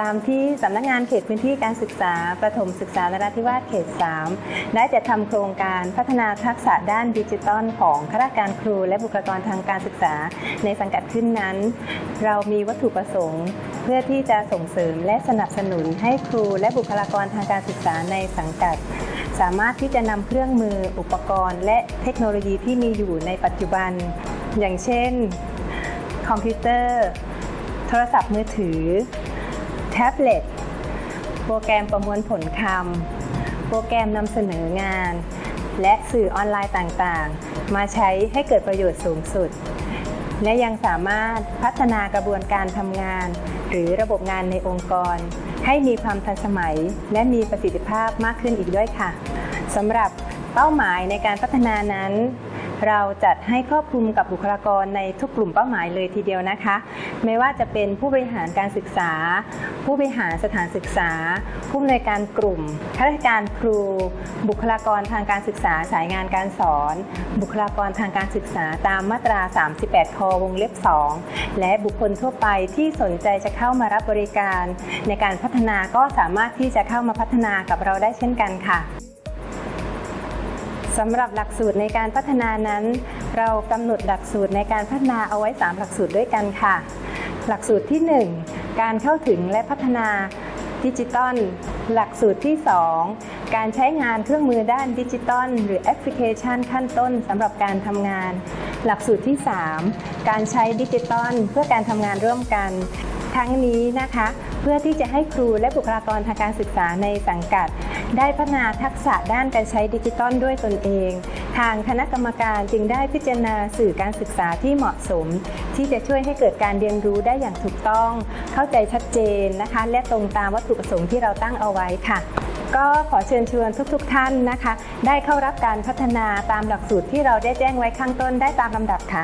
ตามที่สำนักงานเขตพื้นที่การศึกษา ประถมศึกษานราธิวาสเขต 3 ได้จัดทำโครงการพัฒนาทักษะด้านดิจิทัลของข้าราชการครู และบุคลากรทางการศึกษา ในสังกัดขึ้นนั้น เรามีวัตถุประสงค์ เพื่อที่จะส่งเสริมและสนับสนุนให้ครูและบุคลากรทางการศึกษาในสังกัด สามารถที่จะนำเครื่องมืออุปกรณ์ และเทคโนโลยีที่มีอยู่ในปัจจุบัน อย่างเช่น คอมพิวเตอร์ โทรศัพท์มือถือ แท็บเล็ต โปรแกรมประมวลผลคำ โปรแกรมนำเสนองาน และสื่อออนไลน์ต่างๆ มาใช้ให้เกิดประโยชน์สูงสุด และยังสามารถพัฒนากระบวนการทำงาน หรือระบบงานในองค์กร ให้มีความทันสมัย และมีประสิทธิภาพมากขึ้นอีกด้วยค่ะสำหรับเป้าหมายในการพัฒนานั้น เราจัดให้ครอบคลุมกับบุคลากรในทุกกลุ่มเป้าหมายเลยทีเดียวนะคะ ไม่ว่าจะเป็นผู้บริหารการศึกษา ผู้บริหารสถานศึกษา ผู้อำนวยการกลุ่มข้าราชการครู บุคลากรทางการศึกษาสายงานการสอน บุคลากรทางการศึกษาตามมาตรา 38 ควงเล็บ 2 และบุคคลทั่วไปที่สนใจจะเข้ามารับบริการ ในการพัฒนาก็สามารถที่จะเข้ามาพัฒนากับเราได้เช่นกันค่ะ สำหรับหลักสูตรในการพัฒนานั้น เรากำหนดหลักสูตรในการพัฒนาเอาไว้ 3 หลักสูตรด้วยกันค่ะ หลักสูตรที่ 1 การเข้าถึงและพัฒนาดิจิตอลหลักสูตรที่ 2 การใช้งานเครื่องมือด้านดิจิตอลหรือแอปพลิเคชันขั้นต้นสำหรับการทำงาน หลักสูตรที่ 3 การใช้ดิจิตอลเพื่อการทำงานร่วมกัน ทั้งนี้นะคะ เพื่อที่จะให้ครูและบุคลากรทางการศึกษาในสังกัด ได้พัฒนาทักษะด้านการใช้ดิจิตอลด้วยตนเอง ทางคณะกรรมการจึงได้พิจารณาสื่อการศึกษาที่เหมาะสม ที่จะช่วยให้เกิดการเรียนรู้ได้อย่างถูกต้อง เข้าใจชัดเจนนะคะ และตรงตามวัตถุประสงค์ที่เราตั้งเอาไว้ค่ะก็ขอเชิญชวนทุกๆทท่านนะคะ ได้เข้ารับการพัฒนาตามหลักสูตรที่เราได้แจ้งไว้ข้างต้นได้ตามลำดับค่ะ